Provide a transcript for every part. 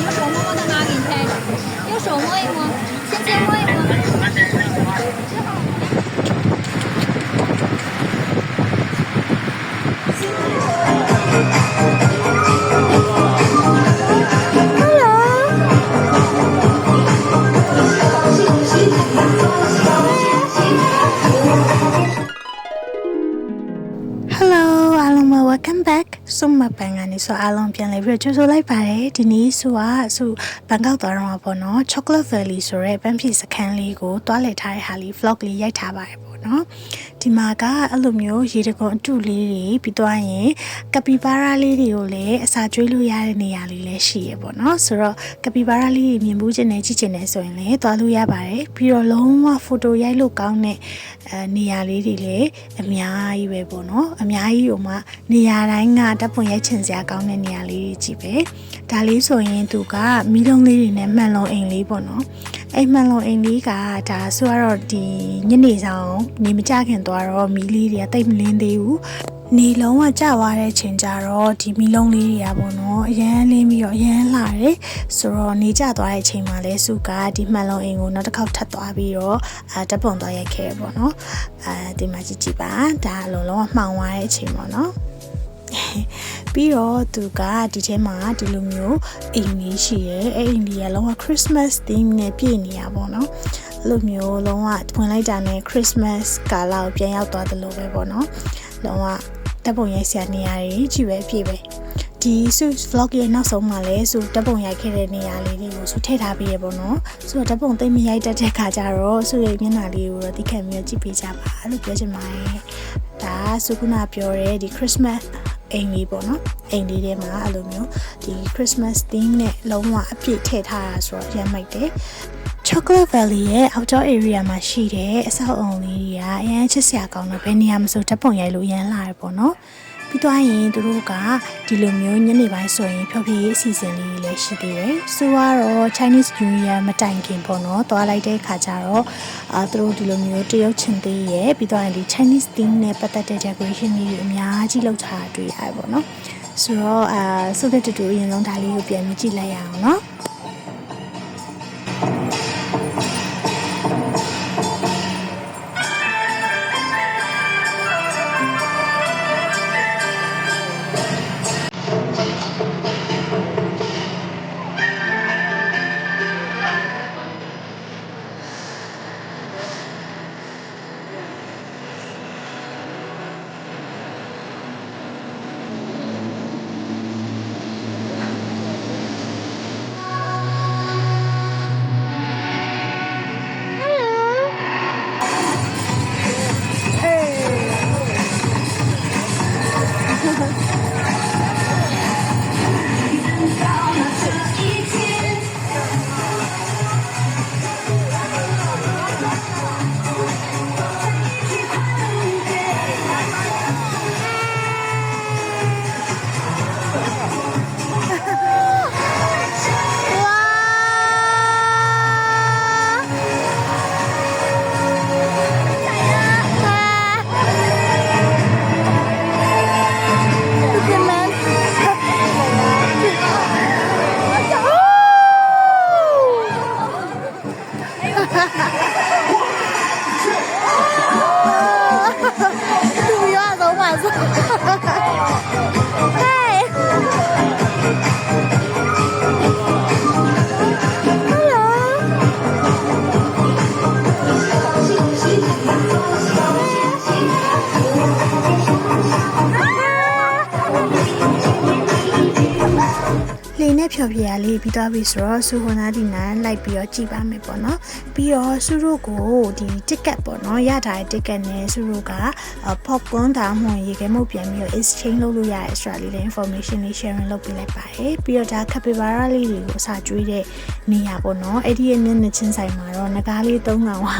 你用手摸摸它妈给你拍着，用手摸一摸，轻轻摸一摸。welcome back. So မပန်ကနေဆိုအားလုံးပြန်လည်ပြီးတော့ကြိုဆိုလိုက်ပါတယ်ဒီနေ့ဆိုကဆိုဘန်ကောက်သွားတော့မှာပေါ့နော် Chocolate Valley ဆိုရဲပန်းဖြေစခန်းလေးကိုတွားလည်ထားတဲ့ဟာလေး vlog လေးရိုက်ထားပါတယ်ပေါ့နော်ဒီမှာကအဲ့လိုမျိုးရေတံခွန်အတူလေးတွေပြီးသွားရင်ကပီဘာရာလေးတွေကိုလည်းအစာကျွေးလို့ရတဲ့နေရာလေးလည်းရှိရပေါ့နော်ဆိုတော့ကပီဘာရာလေးတွေမြင်မှုချင်တယ်ကြည့်ချင်တယ်ဆိုရင်လည်းတွားလို့ရပါတယ်ပြီးတော့လုံးဝ photo ရိုက်လို့ကောင်းတဲ့အဲနေရာလေးတွေလည်းအများကြီးပဲပေါ့နော်အများကြီးဟိုမှာနေရာတိုင်းကဓာတ်ပုံရိုက်ချင်စရာကောင်းတဲ့နေရာလေးတွေကြည့်ပဲဒါလေးဆိုရင်သူကမီးလုံးလေးတွေနဲ့မှန်လုံးအိမ်လေးပေါ့နော်အဲ့မှန်လုံးအိမ်လေးကဒါဆိုတော့ဒီညနေဆောင်နေမကြခင်သွားတော့မီးလေးတွေကတိတ်မလင်းသေးဘူးနေလုံးကကြွားတဲ့ချိန်ကြတော့ဒီမီးလုံးလေးတွေကပေါ့နော်အရန်လင်းပြီးတော့အရန်လှတယ်ဆိုတော့နေကြသွားတဲ့အချိန်မှာလဲစုကဒီမှန်လုံးအိမ်ကိုနောက်တစ်ခေါက်ထပ်သွားပြီးတော့အဲဓာတ်ပုံသွားရိုက်ခဲ့ရပေါ့နော်အဲဒီမှာကြည့်ကြည့်ပါဒါအလုံးလုံးကမှောင်သွားတဲ့အချိန်ပေါ့နော် ပြီးတော့သူကဒီထဲမှာဒီလိုမျိုးအိမ်ကြီးရှိရဲအဲ့အိမ်ကြီးကလုံးဝ Christmas theme နဲ့ပြည့်နေရပါတော့အဲ့လိုမျိုးလုံးဝဝင်လိုက်တာနဲ့ Christmas ကာလကိုပြန်ရောက်သွားတယ်လို့ပဲပေါ့နော်လုံးဝတပ်ပုံရိုက်ဆရာနေရာကြီးကြည့်ပဲပြည့်ပဲဒီဆု vlog ရဲ့နောက်ဆုံးမှာလဲဆုတပ်ပုံရိုက်ခဲ့တဲ့နေရာလေးတွေကိုဆုထည့်ထားပေးရပေါ့နော်ဆိုတော့တပ်ပုံသိမ့်မရိုက်တတ်တဲ့ခါကျတော့ဆုရဲ့မျက်နှာလေးကိုတော့တိခတ်ပြီးတော့ကြည့်ပေးကြပါလို့ပြောချင်ပါတယ်ဒါဆုကနာပြောတဲ့ဒီ Christmas အိမ်လေးပေါ့နော်အိမ်လေးထဲမှာအဲ့လိုမျိုးဒီ Christmas theme နဲ့လုံးဝအပြည့်ထည့်ထားတာဆိုတော့ရမ်းမိုက်တယ် Chocolate Valley ရဲ့ outdoor area မှာရှိတဲ့အဆောက်အုံလေးတွေကအရန်ချစ်စရာကောင်းတော့ဘယ်နေရာမဆိုဓာတ်ပုံရိုက်လို့ရမ်းလာရပေါ့နော် ပြီးသွားရင်သူတို့ကဒီလိုမျိုးညနေပိုင်းဆိုရင်ဖျော်ဖြေရေးအစီအစဉ်လေးတွေလည်းရှိသေးတယ်။ဆိုတော့ Chinese New Year မတိုင်ခင်ပေါ့နော်။သွားလိုက်တဲ့အခါကျတော့အာသူတို့ဒီလိုမျိုးတရုတ်ချင်သေးရဲ့ပြီးသွားရင်ဒီ Chinese theme နဲ့ပတ်သက်တဲ့ decoration လေးတွေအများကြီးလုပ်ထားတာတွေ့ရတယ်ပေါ့နော်။ဆိုတော့အာဆိုတဲ့တူတူအရင်ဆုံးဒါလေးကိုပြန်ပြီးကြည့်လိုက်ရအောင်နော်။ လေနဲ့ဖြော်ပြရလေးပြီးသွားပြီဆိုတော့စူဟိုနာဒီနာလိုက်ပြီးတော့ကြည်ပါမယ်ပေါ့နော်ပြီးတော့စူတို့ကိုဒီ ticket ပေါ့နော်ရထားတဲ့ ticket နဲ့စူတို့က popcorn ဒါမှမဟုတ်ရေခဲမုတ်ပြန်ပြီးတော့ exchange လုပ်လို့ရတဲ့ extra လေးတဲ့ information လေး sharing လုပ်ပေးလိုက်ပါတယ်ပြီးတော့ဒါ capybara လေးတွေကိုအစာကျွေးတဲ့နေရာပေါ့နော်အဲ့ဒီရဲ့မျက်နှာချင်းဆိုင်မှာတော့ငကားလေး၃ကောင်ဟာ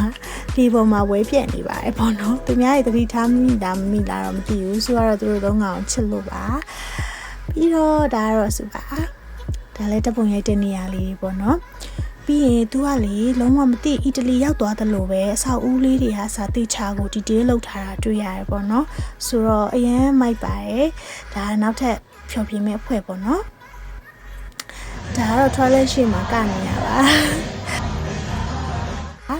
ဒီပေါ်မှာဝဲပြက်နေပါတယ်ပေါ့နော်သူများတွေတတိထားမိတာမမိလားတော့မသိဘူးဆိုတော့သူတို့၃ကောင်ချစ်လို့ပါပြီးတော့ဒါကတော့စုပါ ဒါလည်းတပုံရိုက်တဲ့နေရာလေးပေါ့နော်ပြီးရင်သူကလေလုံးဝမသိအီတလီရောက်သွားတယ်လို့ပဲအဆောက်အဦလေးတွေဟာစာတိချာကိုဒီတေးလောက်ထားတာတွေ့ရတယ်ပေါ့နော်ဆိုတော့အရင်မိုက်ပါတယ်ဒါနောက်ထပ်ဖြောပြမဲ့အဖွဲ့ပေါ့နော်ဒါကတော့ toilet ရှိမှာကနေရပါဟာ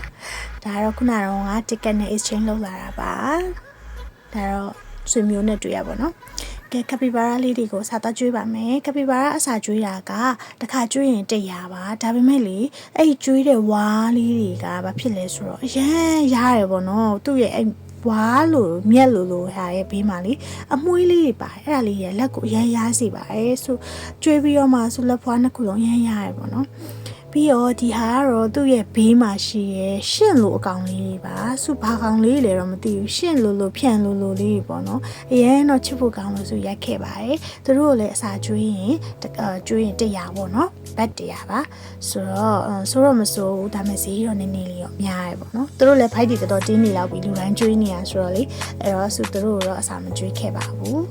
ဒါကတော့ခုနကတော့ငါ ticket နဲ့ exchange လုပ်လာတာပါဒါတော့ဆွေမျိုးနဲ့တွေ့ရပါတော့ ကဲကပီဘာရာလေးတွေကိုစာသားကျွေးပါမယ်ကပီဘာရာအစာကျွေးတာကတစ်ခါကျွေးရင်100ပါဒါပေမဲ့လေအဲ့ဒီကျွေးတဲ့ဝါးလေးတွေကဘာဖြစ်လဲဆိုတော့အရန်ရတယ်ပေါ့နော်သူ့ရဲ့အဲ့ဝါးလို့မြက်လို့လို့ဟာရဲ့ဘေးမှာလေအမွှေးလေးတွေပါတယ်အဲ့ဒါလေးရဲ့လက်ကိုအရန်ရစီပါတယ်ဆိုကျွေးပြီးတော့မှဆိုလက်ဖွားနှစ်ခုလုံးအရန်ရတယ်ပေါ့နော် ပြီးတော့ဒီဟာကတော့သူ့ရဲ့ဘေးမှာရှိရဲ့ရှင့်လိုအကောင်လေးတွေပါစုဘာကောင်လေးတွေတော့မသိဘူးရှင့်လိုလိုဖြန့်လိုလိုလေးတွေပေါ့နော်အရင်တော့ချစ်ဖို့ကောင်းလို့ဆိုရက်ခဲ့ပါတယ်သူတို့ကိုလည်းအစာကျွေးရင်တအာကျွေးရင်100ပေါ့နော်ဘတ်100ပါဆိုတော့အဲဆိုတော့မဆိုဘူးဒါပေမဲ့ဈေးတော့နည်းနည်းလေးတော့များရပေါ့နော်သူတို့လည်းဖိုက်တီတော်တော်တင်းနေလောက်ပြီလူတိုင်းကျွေးနေရဆိုတော့လေအဲ့တော့ဆိုသူတို့ကတော့အစာမကျွေးခဲ့ပါဘူး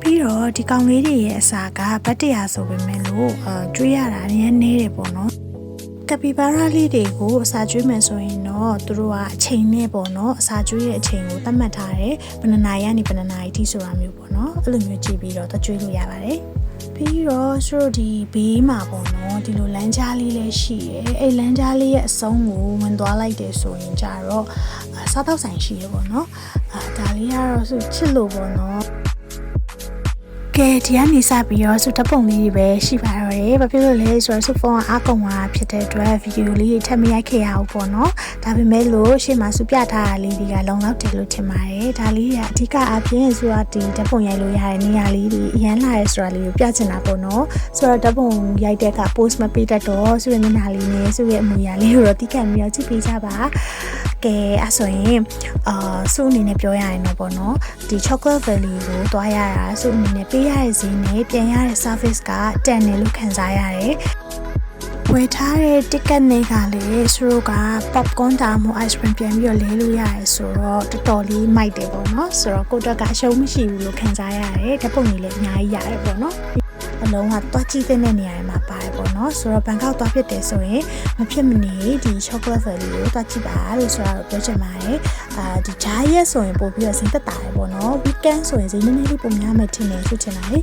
ပြီးတော့ဒီကောင်လေးတွေရဲ့အစာကဘတ်100ဆိုပေမဲ့လို့အာကျွေးရတာနည်းနည်းတယ်ပေါ့နော် ကပီဘာရာလေးတွေကိုအစာကျွေးမယ်ဆိုရင်တော့သူတို့ကအချိန်နဲ့ပေါ့နော်အစာကျွေးရဲ့အချိန်ကိုသတ်မှတ်ထားတယ်ဘယ်နှစ်နာရီကနေဘယ်နှစ်နာရီထိဆိုတာမျိုးပေါ့နော်အဲ့လိုမျိုးကြည့်ပြီးတော့သွားကျွေးလို့ရပါတယ်ပြီးတော့ဆိုတော့ဒီဘေးမှာပေါ့နော်ဒီလိုလမ်းကြားလေးလည်းရှိရယ်အဲ့လမ်းကြားလေးရဲ့အဆုံးကိုဝင်သွားလိုက်တယ်ဆိုရင်ကြတော့အာစားတော့ဆိုင်ရှိရပေါ့နော်အာဒါလေးကတော့ဆိုချစ်လို့ပေါ့နော် ကဲဒီကနေစပြီးတော့စူတပ်ပုံလေးတွေပဲရှိပါတော့တယ်။ဘာဖြစ်လို့လဲဆိုတော့စူဖုန်းကအားကုန်သွားဖြစ်တဲ့အတွက်ဗီဒီယိုလေးတွေထပ်မရိုက်ခဲ့ရအောင်ပေါ့နော်။ဒါပေမဲ့လို့ရှေ့မှာစူပြထားတာလေးတွေကလုံလောက်တယ်လို့ထင်ပါတယ်။ဒါလေးကအဓိကအပြင်ဆိုတာဒီတပ်ပုံရိုက်လို့ရတဲ့နေရာလေးတွေအရန်လာရဲဆိုတာလေးကိုပြချင်တာပေါ့နော်။ဆိုတော့တပ်ပုံရိုက်တဲ့အခါ post မပေးတတ်တော့စူရဲ့မျက်နှာလေးနဲ့စူရဲ့အမူအရာလေးကိုတော့တိကျပြီးတော့ကြည့်ပေးကြပါ။ ကဲအဲ့ဆိုရင်အာစုအနေနဲ့ပြောရရင်တော့ပေါ့နော်ဒီ chocolate valley ကိုတွားရတာစုအနေနဲ့ပေးရတဲ့ဈေးနဲ့ပြန်ရတဲ့ service ကတန်တယ်လို့ခံစားရတယ်ဝယ်ထားတဲ့ ticket နဲ့ကလည်းသူတို့က popcorn တာမှု ice cream ပြန်ပြီးတော့လဲလို့ရတယ်ဆိုတော့တော်တော်လေးမိုက်တယ်ပေါ့နော်ဆိုတော့ကိုတက်ကအရှုံးမရှိဘူးလို့ခံစားရတယ်ဓာတ်ပုံကြီးလည်းအများကြီးရတယ်ပေါ့နော် အလုံးကတွားကြည့်တဲ့နေရာတွေမှာပါတယ်ပေါ့နော်ဆိုတော့ဘန်ကောက်သွားဖြစ်တယ်ဆိုရင်မဖြစ်မနေဒီ chocolate valley ကိုတွားကြည့်ပါလို့ဆိုတော့ပြောချင်ပါတယ်အာဒီဂျာရက်ဆိုရင်ပို့ပြီးတော့စိတ်သက်သာတယ်ပေါ့နော် weekend ဆိုရင်ဈေးနည်းနည်းလေးပုံများမယ်ထင်တယ်ဆိုချင်တာလေ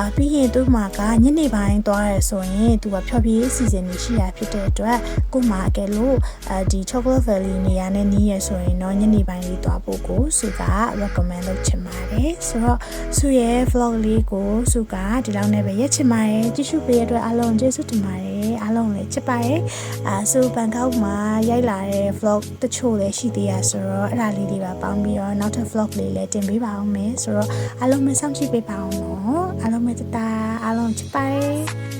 အာပြီးရင်သူ့မှာကညနေပိုင်းသွားရဲဆိုရင်သူကဖြော်ပြရေးအစီအစဉ်တွေရှိရဖြစ်တဲ့အတွက်ကို့မှာအကယ်လို့အဲဒီ chocolate valley နေရာနဲ့နီးရဆိုရင်တော့ညနေပိုင်းလေးသွားဖို့ကိုစုက recommend လုပ်ချင်ပါတယ်ဆိုတော့စုရဲ့ vlog လေးကိုစုကဒီလောက်နဲ့ပဲရက်ချင်ပါတယ်ကြည့်ရှုပေးရတဲ့အတွက်အားလုံးကျေးဇူးတင်ပါတယ်အားလုံးလည်းချစ်ပါတယ်အာစုဘန်ကောက်မှာရိုက်လာတဲ့ vlog တချို့လည်းရှိသေးရဆိုတော့အဲ့ဒါလေးတွေပါပေါင်းပြီးတော့နောက်ထပ် vlog လေးလည်းတင်ပေးပါအောင်မယ်ဆိုတော့အားလုံးမစောင့်ကြည့်ပေးပါအောင်နော် အားလုံးမတတာအားလုံးချစ်ပါတယ်